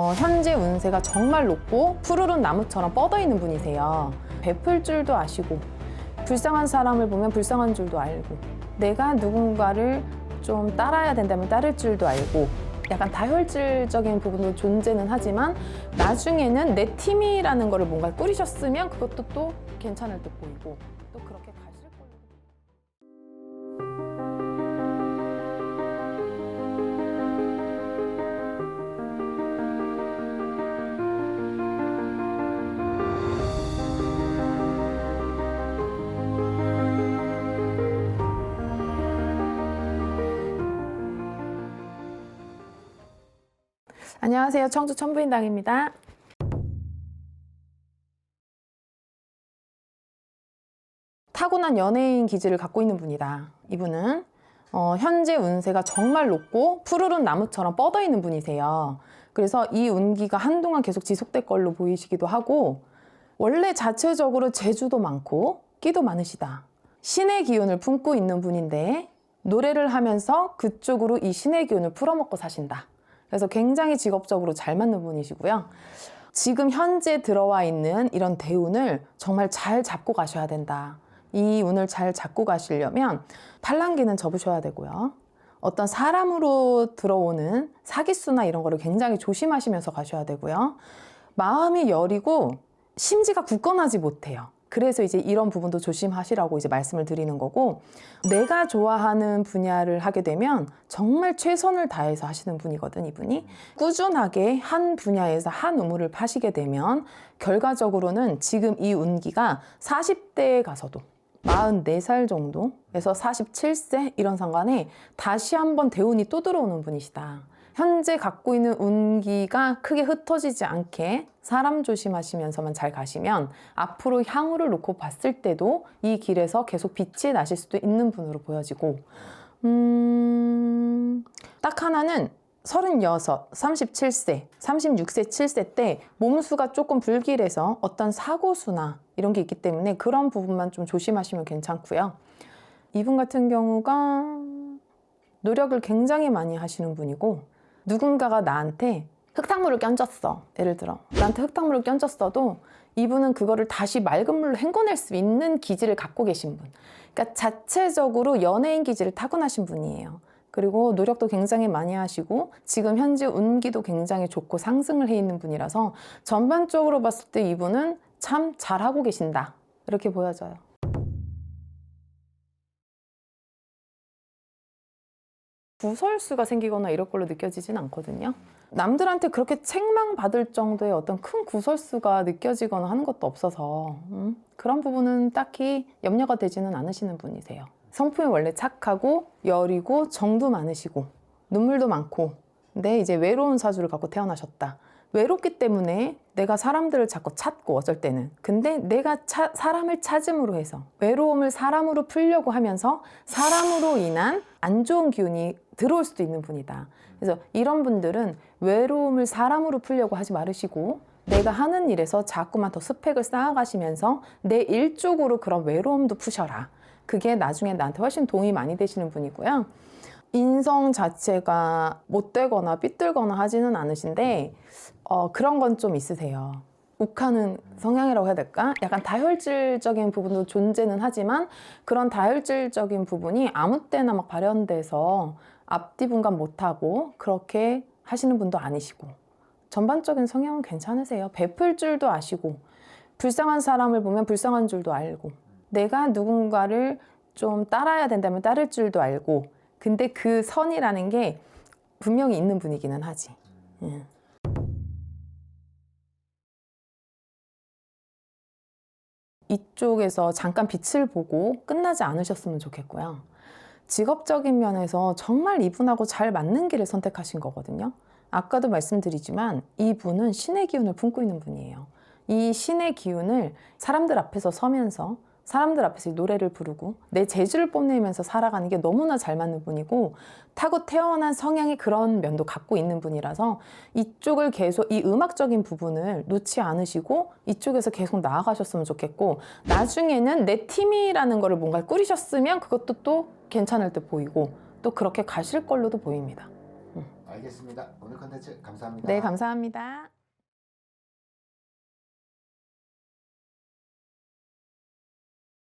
어, 현재 운세가 정말 높고 푸르른 나무처럼 뻗어 있는 분이세요. 베풀 줄도 아시고 불쌍한 사람을 보면 불쌍한 줄도 알고 내가 누군가를 좀 따라야 된다면 따를 줄도 알고 약간 다혈질적인 부분도 존재는 하지만 나중에는 내 팀이라는 거를 뭔가 꾸리셨으면 그것도 또 괜찮을 듯 보이고 또 그렇게 안녕하세요. 청주 천부인당입니다. 타고난 연예인 기질을 갖고 있는 분이다. 이분은 어, 현재 운세가 정말 높고 푸르른 나무처럼 뻗어 있는 분이세요. 그래서 이 운기가 한동안 계속 지속될 걸로 보이시기도 하고 원래 자체적으로 재주도 많고 끼도 많으시다. 신의 기운을 품고 있는 분인데 노래를 하면서 그쪽으로 이 신의 기운을 풀어먹고 사신다. 그래서 굉장히 직업적으로 잘 맞는 분이시고요. 지금 현재 들어와 있는 이런 대운을 정말 잘 잡고 가셔야 된다. 이 운을 잘 잡고 가시려면 팔랑귀는 접으셔야 되고요. 어떤 사람으로 들어오는 사기수나 이런 거를 굉장히 조심하시면서 가셔야 되고요. 마음이 여리고 심지가 굳건하지 못해요. 그래서 이제 이런 부분도 조심하시라고 이제 말씀을 드리는 거고 내가 좋아하는 분야를 하게 되면 정말 최선을 다해서 하시는 분이거든 이분이 꾸준하게 한 분야에서 한 우물을 파시게 되면 결과적으로는 지금 이 운기가 40대에 가서도 44살 정도에서 47세 이런 상관에 다시 한번 대운이 또 들어오는 분이시다. 현재 갖고 있는 운기가 크게 흩어지지 않게 사람 조심하시면서만 잘 가시면 앞으로 향후를 놓고 봤을 때도 이 길에서 계속 빛이 나실 수도 있는 분으로 보여지고 음, 딱 하나는 36, 37세, 36세, 7세 때 몸수가 조금 불길해서 어떤 사고수나 이런 게 있기 때문에 그런 부분만 좀 조심하시면 괜찮고요. 이분 같은 경우가 노력을 굉장히 많이 하시는 분이고 누군가가 나한테 흙탕물을 껴줬어. 예를 들어 나한테 흙탕물을 껴줬어도 이분은 그거를 다시 맑은 물로 헹궈낼 수 있는 기질을 갖고 계신 분. 그러니까 자체적으로 연예인 기질을 타고나신 분이에요. 그리고 노력도 굉장히 많이 하시고 지금 현재 운기도 굉장히 좋고 상승을 해 있는 분이라서 전반적으로 봤을 때 이분은 참 잘하고 계신다. 이렇게 보여져요. 구설수가 생기거나 이럴 걸로 느껴지진 않거든요. 남들한테 그렇게 책망 받을 정도의 어떤 큰 구설수가 느껴지거나 하는 것도 없어서 음, 그런 부분은 딱히 염려가 되지는 않으시는 분이세요. 성품이 원래 착하고 여리고 정도 많으시고 눈물도 많고 근데 이제 외로운 사주를 갖고 태어나셨다. 외롭기 때문에 내가 사람들을 자꾸 찾고 어쩔 때는 근데 내가 차- 사람을 찾음으로 해서 외로움을 사람으로 풀려고 하면서 사람으로 인한 안 좋은 기운이 들어올 수도 있는 분이다. 그래서 이런 분들은 외로움을 사람으로 풀려고 하지 말으시고 내가 하는 일에서 자꾸만 더 스펙을 쌓아가시면서 내 일 쪽으로 그런 외로움도 푸셔라. 그게 나중에 나한테 훨씬 도움이 많이 되시는 분이고요. 인성 자체가 못되거나 삐뚤거나 하지는 않으신데 어, 그런 건 좀 있으세요. 욱하는 성향이라고 해야 될까? 약간 다혈질적인 부분도 존재는 하지만 그런 다혈질적인 부분이 아무 때나 막 발현돼서 앞뒤 분간 못하고 그렇게 하시는 분도 아니시고 전반적인 성향은 괜찮으세요. 베풀 줄도 아시고 불쌍한 사람을 보면 불쌍한 줄도 알고 내가 누군가를 좀 따라야 된다면 따를 줄도 알고 근데 그 선이라는 게 분명히 있는 분이기는 하지. 예. 이쪽에서 잠깐 빛을 보고 끝나지 않으셨으면 좋겠고요. 직업적인 면에서 정말 이분하고 잘 맞는 길을 선택하신 거거든요. 아까도 말씀드리지만 이분은 신의 기운을 품고 있는 분이에요. 이 신의 기운을 사람들 앞에서 서면서 사람들 앞에서 노래를 부르고 내 재주를 뽐내면서 살아가는 게 너무나 잘 맞는 분이고 타고 태어난 성향이 그런 면도 갖고 있는 분이라서 이쪽을 계속 이 음악적인 부분을 놓지 않으시고 이쪽에서 계속 나아가셨으면 좋겠고 나중에는 내 팀이라는 거를 뭔가 꾸리셨으면 그것도 또 괜찮을 듯 보이고 또 그렇게 가실 걸로도 보입니다. 아예 알겠습니다. 오늘 컨텐츠 감사합니다. 네, 감사합니다.